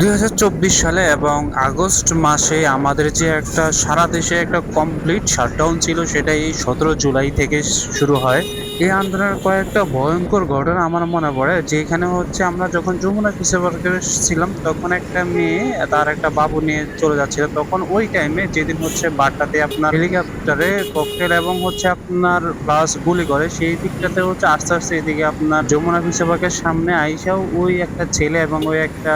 দু হাজার চব্বিশ সালে এবং আগস্ট মাসে আমাদের যে একটা সারা দেশে একটা কমপ্লিট শাটডাউন ছিল, সেটা এই সতেরো জুলাই থেকে শুরু হয়। এই আন্দোলনের কয়েকটা ভয়ঙ্কর ঘটনা আমার মনে পড়ে, যেখানে হচ্ছে আমরা যখন যমুনা ফিসে ছিলাম, তখন একটা মেয়ে, তার একটা বাবু নিয়ে চলে যাচ্ছিল। তখন ওই টাইমে যেদিন হচ্ছে বারটাতে আপনার হেলিকপ্টারে ককটেল এবং হচ্ছে আপনার প্লাস গুলি করে, সেই দিকটাতে হচ্ছে আস্তে আস্তে এদিকে আপনার যমুনা ফিসে সামনে আইসাও ওই একটা ছেলে এবং ওই একটা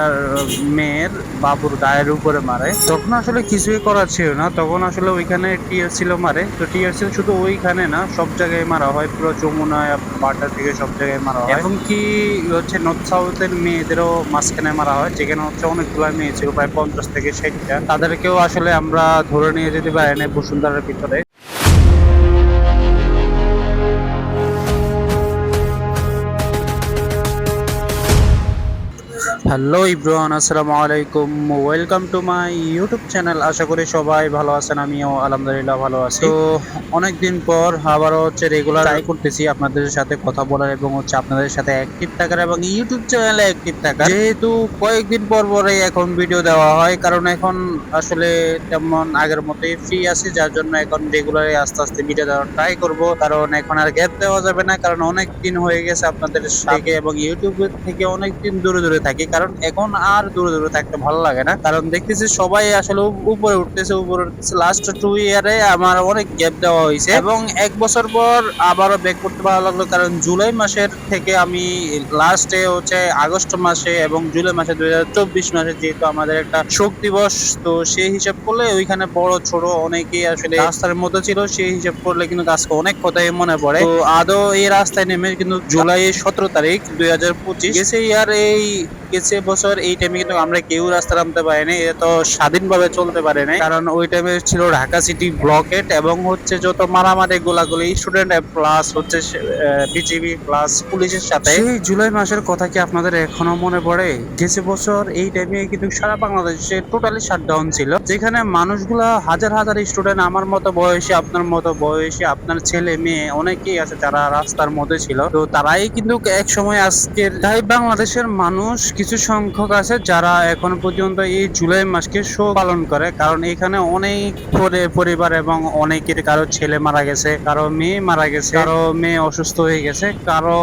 মেয়ের বাবুর গায়ের উপরে মারে। তখন আসলে কিছুই করার ছিল না। তখন আসলে ওইখানে টিয়ার ছিল মারে। তো টিয়ার ছিল শুধু ওইখানে না, সব জায়গায় মারা হয়, পুরো যমুনায় বাটা থেকে সব জায়গায় মারা হয়। এবং কি হচ্ছে নর্থ সাউথের মেয়েদেরও মাঝখানে মারা হয়, যেখানে হচ্ছে অনেকগুলো মেয়ে ছিল, প্রায় পঞ্চাশ থেকে ষাটটা। তাদেরকেও আসলে আমরা ধরে নিয়ে যেতে পারি না বসুন্ধরার ভিতরে। হ্যালো ইব্রান আসসালামু আলাইকুম। Welcome to my YouTube channel আশা করি সবাই ভালো আছেন আমিও আলহামদুলিল্লাহ ভালো আছি। তো অনেকদিন পর আবারও হচ্ছে রেগুলার ট্রাই করতেছি আপনাদের সাথে কথা বলার এবং হচ্ছে আপনাদের সাথে অ্যাক্টিভ থাকার এবং ইউটিউব চ্যানেলে অ্যাক্টিভ থাকার। যেহেতু কয়েকদিন পর পরেই এখন ভিডিও দেওয়া হয় কারণ এখন আসলে তেমন আগের মতোই ফ্রি আছে যার জন্য এখন রেগুলারই আস্তে আস্তে ভিডিও দেওয়ার ট্রাই করব। কারণ এখন আর গ্যাপ দেওয়া যাবে না কারণ অনেক দিন হয়ে গেছে আপনাদের সাথে এবং ইউটিউব থেকে অনেক দিন দূরে দূরে থাকি। কারণ এখন আর দূরে দূরে থাকতে ভালো লাগে না। কারণ দেখতেছি সবাই আসলে উপরে উঠতেছে উপরে উঠতেছে। লাস্ট টু ইয়ারে আমার অনেক গ্যাপ দেওয়া হয়েছে। এবং এক বছর পর আবারও ব্যাক করতে ভালো লাগল। কারণ জুলাই মাসের থেকে আমি লাস্টে হচ্ছে আগস্ট মাসে এবং জুলাই মাসে দুই হাজার চব্বিশ মাসে যেহেতু আমাদের একটা শোক দিবস, তো সেই হিসাব করলে ওইখানে বড় ছোট অনেকেই আসলে রাস্তার মধ্যে ছিল, সেই হিসাব করলে কিন্তু আজকে অনেক কথাই মনে পড়ে। তো আদৌ এই রাস্তায় নেমে কিন্তু জুলাই সতেরো তারিখ দুই হাজার পঁচিশ গেছে ইয়ার এই গেছে বছর, এই টাইমে কিন্তু আমরা কেউ রাস্তা নামতে পারিনি। এটা তো স্বাধীনভাবে চলতে পারে না কারণ ওই টাইমে ছিল ঢাকা সিটি ব্লকেট এবং হচ্ছে যত মারামারি গোলাগুলি স্টুডেন্ট প্লাস হচ্ছে বিজিবি প্লাস পুলিশের সাথে। সেই জুলাই মাসের কথা কি আপনাদের এখনও মনে পড়ে? গেছে বছর, এই টাইমে কিন্তু সারা বাংলাদেশে টোটালি শাটডাউন ছিল। যেখানে মানুষগুলা হাজার হাজার স্টুডেন্ট আমার মতো বয়সী, আপনার মতো বয়সী, আপনার ছেলে, মেয়ে অনেকেই আছে যারা রাস্তার মধ্যে ছিল। তো তারাই কিন্তু এক সময় আজকের তাই বাংলাদেশের মানুষ কিছু সংখ্যক আছে যারা এখন পর্যন্ত এই জুলাই মাসকে শো পালন করে, কারণ এখানে অনেক পরি- পরিবার এবং অনেকের কারও ছেলে মারা গেছে, কারও মেয়ে মারা গেছে, কারও মেয়ে অসুস্থ হয়ে গেছে, কারও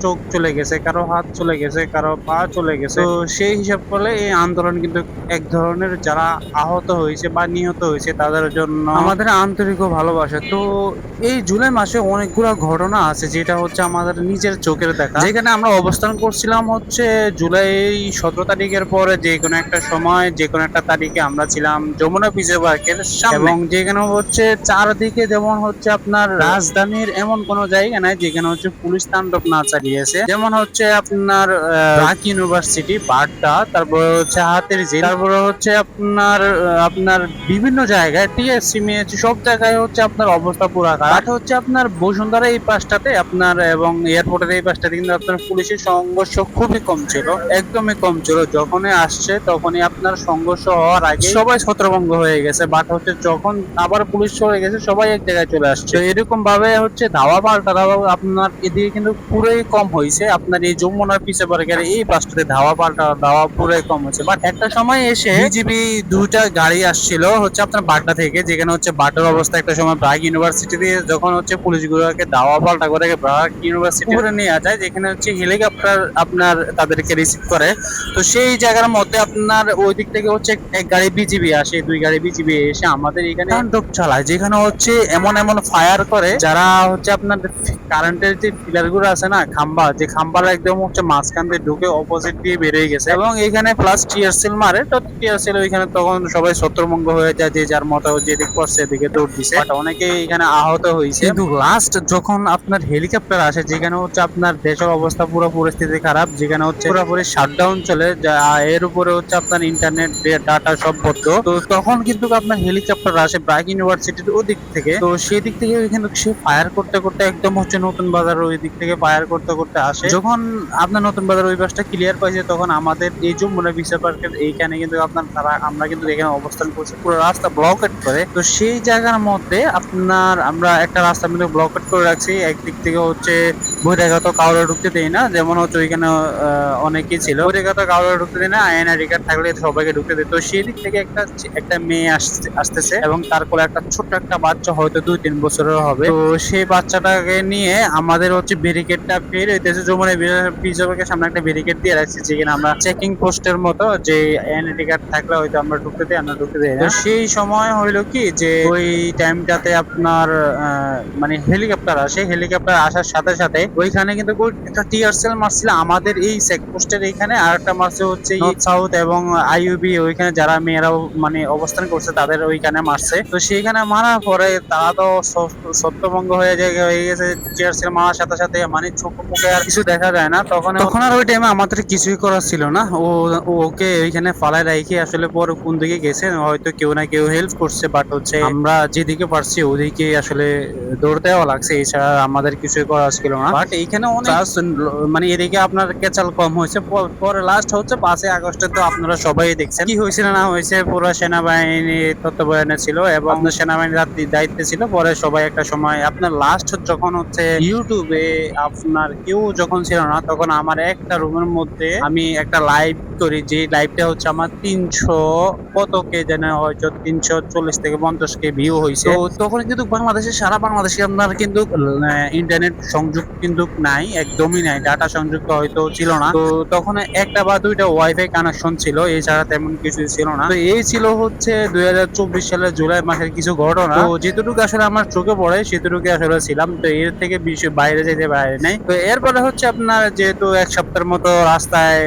চোখ চলে গেছে, কারও হাত চলে গেছে, কারও পা চলে গেছে। তো সেই হিসাব করলে এই আন্দোলন কিন্তু এক ধরনের যারা আহত হয়েছে বা নিহত হয়েছে তাদের জন্য আমাদের আন্তরিক ভালোবাসা। তো এই জুলাই মাসে অনেকগুলো ঘটনা আছে যেটা হচ্ছে আমাদের নিজের চোখের দেখা। যেখানে আমরা অবস্থান করছিলাম হচ্ছে জুলাই সতেরো তারিখের পরে যে কোনো একটা সময়, যে কোনো একটা তারিখে আমরা ছিলাম যমুনা বিজয় পার্কের এবং যেখানে হচ্ছে চারদিকে যেমন হচ্ছে আপনার রাজধানীর এমন কোনো জায়গা নাই, যেখানে হচ্ছে পুলিশ তাণ্ডব না চালিয়েছে। যেমন হচ্ছে আপনার ঢাক ইউনিভার্সিটি, বাড্ডা, তারপরে হচ্ছে হাতের ঝিল তারপরে হচ্ছে আপনার আপনার বিভিন্ন জায়গায়, টিএসসি, মেয়েছি, সব জায়গায় হচ্ছে আপনার অবস্থা পুরো খারাপ। হচ্ছে আপনার বসুন্ধরা এই পাশটাতে আপনার এবং এয়ারপোর্টের এই পাশটাতে কিন্তু আপনার পুলিশের সংঘর্ষ খুবই কম ছিল। একদমই কম ছিল। যখনই আসছে তখনই আপনার সংঘর্ষ হওয়ার আগে সবাই ছত্রভঙ্গ হয়ে গেছে বাট হচ্ছে যখন আবার পুলিশ চলে গেছে সবাই এক জায়গায় চলে আসছে। এরকম ভাবে হচ্ছে ধাওয়া পাল্টা ধাওয়া আপনার এদিকে কিন্তু পুরোই কম হয়েছে। আপনার এই যমুনার পিছে পরে গেলে এই পাশটাতে ধাওয়া পাল্টা ধাওয়া পুরোই কম হয়েছে। বাট একটা সময় এসে বিজিবি দুইটা গাড়ি আসছিল হচ্ছে আপনার বাড্ডা থেকে যেখানে হচ্ছে বাড্ডার অবস্থা একটা সময় ব্রাগ ইউনিভার্সিটি দিয়ে যখন হচ্ছে পুলিশগুলোকে ধাওয়া পাল্টা করে ব্রাগ ইউনিভার্সিটি করে নিয়ে যায় যেখানে হচ্ছে হেলিকপ্টার আপনার তাদেরকে রিসিভ করে। তো সেই জায়গার মধ্যে আপনার ওই দিক থেকে হচ্ছে এক গাড়ি বিজিবি আসে দুই গাড়ি বিজিবি এসে আমাদের এখানে তাণ্ডব চালায় যেখানে হচ্ছে এমন এমন ফায়ার করে যারা হচ্ছে আপনার কারেন্টের যে পিলারগুলো আছে না খাম্বা যে খাম্বার একদম হচ্ছে মাঝখান দিয়ে ঢুকে অপোজিট দিয়ে বেরিয়ে গেছে এবং এখানে প্লাস টিয়ার সেল মারে তো টিয়ার সেল ওইখানে তখন সবাই ছত্রভঙ্গ হয়ে যায় যে যার মতো যেদিক পড়ছে এদিকে দৌড় দিছে। বাট অনেকে এখানে আহত হয়েছে। কিন্তু লাস্ট যখন আপনার হেলিকপ্টার আসে যেখানে হচ্ছে আপনার দেশের অবস্থা পুরো পরিস্থিতি খারাপ যেখানে হচ্ছে পুরোপুরি শাটডাউন চলে, যা, এর উপরে হচ্ছে আপনার ইন্টারনেট ডাটা সব বন্ধ। তো তখন কিন্তু আপনার হেলিকপ্টার আসে ব্রাক ইউনিভার্সিটির ওদিক থেকে। তো সেই দিক থেকে কিন্তু সে ফায়ার করতে করতে একদম হচ্ছে নতুন বাজার ওই দিক থেকে ফায়ার করতে করতে আসে। যখন আপনার নতুন বাজার ওই বাসটা ক্লিয়ার পাইছে তখন আমাদের এই যমুনা বিশা পার্কের এইখানে কিন্তু আপনার তারা, আমরা কিন্তু এখানে অবস্থান করছি। পুরো রাস্তা ব্লকেট করে। তো সেই জায়গার মধ্যে আপনার আমরা একটা রাস্তা কিন্তু ব্লকেট করে রাখছি। একদিক থেকে হচ্ছে বহিরাগত কাউরে ঢুকতে দেই না। যেমন হচ্ছে ওইখানে অনেকেই ছিল। বহিরাগত কাউরে ঢুকতে দেয় না আইএনআইডি কার্ড থাকলে সবাইকে ঢুকতে দিত। সেই দিক থেকে একটা একটা মেয়ে আসছে, আসতেছে এবং তার কোলে একটা ছোট্ট একটা বাচ্চা হয়তো দুই তিন বছরের হবে। তো সেই বাচ্চাটাকে নিয়ে আমাদের হচ্ছে ব্যারিকেডটা বের হইতেছে। যমুনা বিজয়কের সামনে একটা ব্যারিকেড দিয়ে রাখছি, যেখানে আমরা চেকিং পোস্টের মতো যে এনআইডি কার্ড থাকলে হয়তো আমরা ঢুকতে দিই, আমরা ঢুকতে দিই তো সেই সময় হইল কি যে ওই টাইমটাতে আপনার মানে হেলিকপ্টার আসে। হেলিকপ্টার আসার সাথে সাথে ওইখানে কিন্তু একটা টিয়ার সেল মারছিল। আমাদের এই চেকপোস্টের এইখানে আর একটা মারছে হচ্ছে সাউথ এবং আইইউবি ওইখানে যারা মেয়েরা মানে অবস্থান করছে তাদের ওইখানে মারছে। তো সেইখানে মারার পরে তারা তো সত্যভঙ্গ হয়ে যায় হয়ে গেছে টিয়ার সেল মারার সাথে সাথে মানে চোখ মুখে আর কিছু দেখা যায় না। তখন তখন আর ওই টাইমে আমাদের কিছুই করার ছিল না। ও ওকে ওইখানে ফালায় রেখে আসলে পর কোন দিকে গেছে হয়তো কেউ না কেউ হেল্প করছে বাট হচ্ছে আমরা যেদিকে পারছি ওদিকে আসলে দৌড় দেওয়া লাগছে এছাড়া আমাদের কিছুই করার ছিল না। বাট এইখানে অনেক মানে এদিকে আপনার কেচাল কম হয়েছে পরে লাস্ট হচ্ছে পাঁচই আগস্টে তো আপনারা সবাই দেখছেন। কি হয়েছিল না হয়েছে পুরো সেনাবাহিনী তত্ত্বাবধানে ছিল এবং সেনাবাহিনীর দায়িত্ব- দায়িত্বে ছিল। পরে সবাই একটা সময় আপনার লাস্ট যখন হচ্ছে ইউটিউবে আপনার কেউ যখন ছিল না তখন আমার একটা রুমের মধ্যে আমি একটা লাইভ করি যে লাইভটা হচ্ছে আমার তিনশো কত কে যেন হয়তো তিনশো চল্লিশ থেকে পঞ্চাশ কে ভিউ হয়েছে তো তখন কিন্তু বাংলাদেশে সারা বাংলাদেশে আপনার কিন্তু ইন্টারনেট সংযোগ কিন্তু নাই একদমই নাই ডাটা সংযুক্ত হয়তো ছিল না। তো তখন একটা বা দুইটা ওয়াইফাই কানেকশন ছিল এছাড়া তেমন কিছু ছিল না। তো এই ছিল হচ্ছে দুই হাজার চব্বিশ সালের জুলাই মাসের কিছু ঘটনা। তো যেটুকু আসলে আমার চোখে পড়ে সেটুকু আসলে ছিলাম। তো এর থেকে বেশি বাইরে যেতে বাইরে নাই তো এরপরে হচ্ছে আপনার যেহেতু এক সপ্তাহের মতো রাস্তায়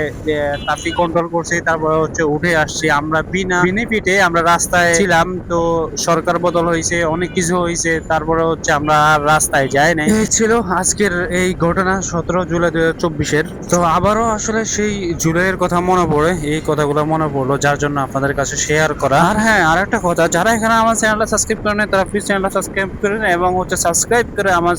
ট্রাফিক কন্ট্রোল করছি, তারপরে হচ্ছে উঠে আসছি আমরা বিনা বেনিফিটে আমরা রাস্তায় ছিলাম, তো সরকার বদল হয়েছে, অনেক কিছু হয়েছে, তারপরে হচ্ছে আমরা আর রাস্তায় যাই নাই। ছিল আজকের এই ঘটনা সতেরো জুলাই দু চব্বিশের। তো আবারও আসলে সেই জুলাইয়ের কথা মনে পড়ে, এই কথাগুলো মনে পড়ল, যার জন্য আপনাদের কাছে শেয়ার করা। আর হ্যাঁ আর একটা কথা, যারা এখানে আমার চ্যানেলটা সাবস্ক্রাইব করেন তারা প্লিজ চ্যানেলটা সাবস্ক্রাইব করেন এবং হচ্ছে সাবস্ক্রাইব করে আমার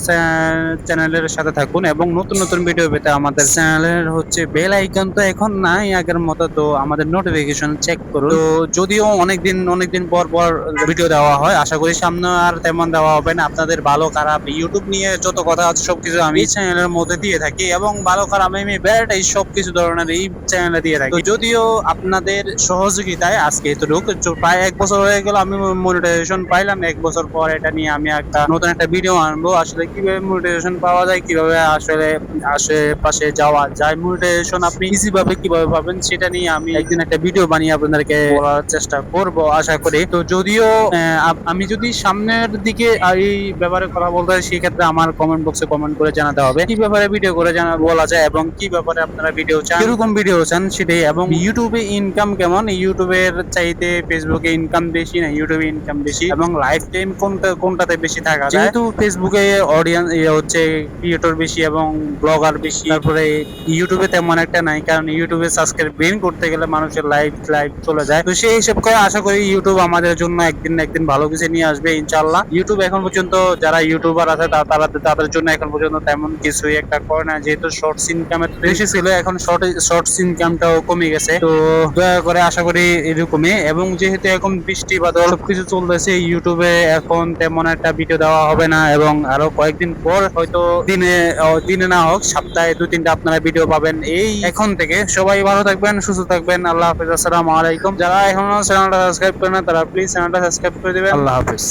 চ্যানেলের সাথে থাকুন এবং নতুন নতুন ভিডিও পেতে আমাদের চ্যানেলের হচ্ছে বেল আইকন তো এখন নাই আগের মতো, তো আমাদের নোটিফিকেশন চেক করুন। তো যদিও অনেকদিন অনেকদিন পর পর ভিডিও দেওয়া হয়, আশা করি সামনে আর তেমন দেওয়া হবে না। আপনাদের ভালো, খারাপ ইউটিউব নিয়ে যত কথা আছে সবকিছু আমি চ্যানেলের মধ্যে দিয়ে থাকি এবং ভালো, খারাপ আমি ব্যাটাই সবকিছু ধরনের এই চ্যানেলে দিয়ে থাকি। যদিও আপনাদের সহযোগিতায় আজকে এতটুকু প্রায় এক বছর হয়ে গেল আমি মনিটাইজেশন পাইলাম। এক বছর পর এটা নিয়ে আমি একটা নতুন একটা ভিডিও আনব। আসলে কীভাবে মনিটাইজেশন পাওয়া যায়, কীভাবে আসলে আশেপাশে যাওয়া যায় মনিটাইজেশন আপনি ইজি ভাবে কীভাবে পাবেন সেটা নিয়ে আমি একদিন একটা ভিডিও বানিয়ে আপনাদেরকে বলার চেষ্টা করব আশা করি। তো যদিও আমি যদি সামনের দিকে এই ব্যাপারে কথা বলতে হয় সেক্ষেত্রে আমার কমেন্ট বক্সে কমেন্ট করে জানাতে হবে। কি ব্যাপারে ভিডিও করে জানা বলা যায় এবং কি ব্যাপারে আপনারা ভিডিও চান? কীরকম ভিডিও চান সেটাই এবং ইউটিউবে ইনকাম কেমন? ইউটিউবের চাইতে ফেসবুকে ইনকাম বেশি না ইউটিউবে ইনকাম বেশি? এবং লাইফ টাইম কোনটা কোনটাতে বেশি থাকা যায়? যেহেতু ফেসবুকে অডিয়েন্স হচ্ছে ক্রিয়েটর বেশি এবং ব্লগার বেশি তারপরে ইউটিউবে তেমন একটা নাই কারণ ইউটিউবে সাবস্ক্রাইব গেইন করতে গেলে মানুষের লাইফ লাইফ চলে যায়। তো সেই হিসেব করে আশা করি ইউটিউব আমাদের জন্য একদিন না একদিন ভালো কিছু নিয়ে আসবে ইনশাল্লাহ ইউটিউব এখন পর্যন্ত যারা ইউটিউবার আছে তারা তাদের জন্য এখন পর্যন্ত তেমন কিছুই একটা করে না যেহেতু শর্টস ইনকামের বেশি ছিল, এখন শর্ট শর্টস ইনকামটাও কমে গেছে। তো দয়া করে আশা করি এরকমই। এবং যেহেতু এখন বৃষ্টি বাদল, সবকিছু চলতেছে ইউটিউবে এখন তেমন একটা ভিডিও দেওয়া হবে না। এবং আরও কয়েকদিন পর হয়তো দিনে দিনে না হোক, সপ্তাহে দু তিনটা আপনারা ভিডিও পাবেন। এই এখন থেকে সবাই ভালো থাকবেন। সুস্থ থাকবেন। আল্লাহ হাফিজ। আসসালামু আলাইকুম। যারা এখনও চ্যানেলটা সাবস্ক্রাইব করেন তারা প্লিজ চ্যানেলটা সাবস্ক্রাইব করে দিবেন। আল্লাহ হাফিজ।